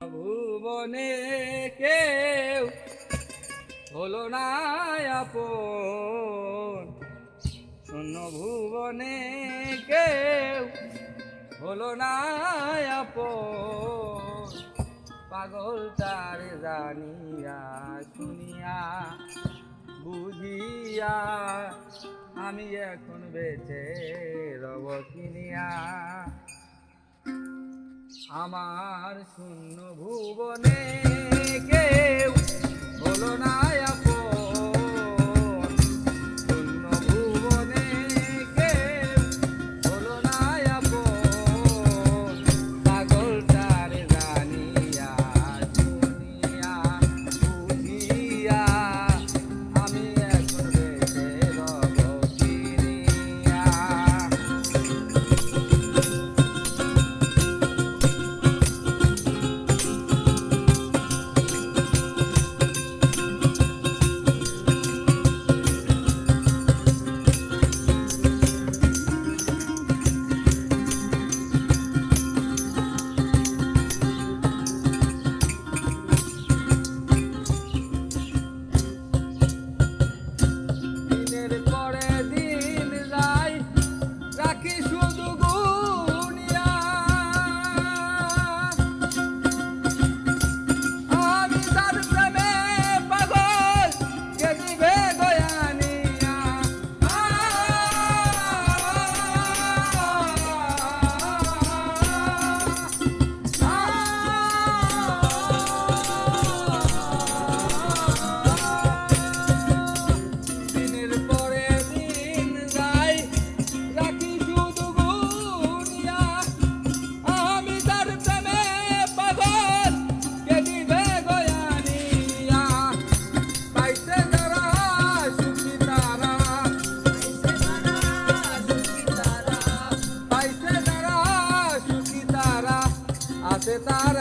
ভুবনে কেউ হলো না আপন। শূন্য ভুবনে কেউ হলো না পাগল তার জানিয়া শুনিয়া বুঝিয়া আমি এখন বেঁচে রব কিনিয়া। আমার শূন্য ভুবনে কেউ বলো না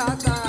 दाता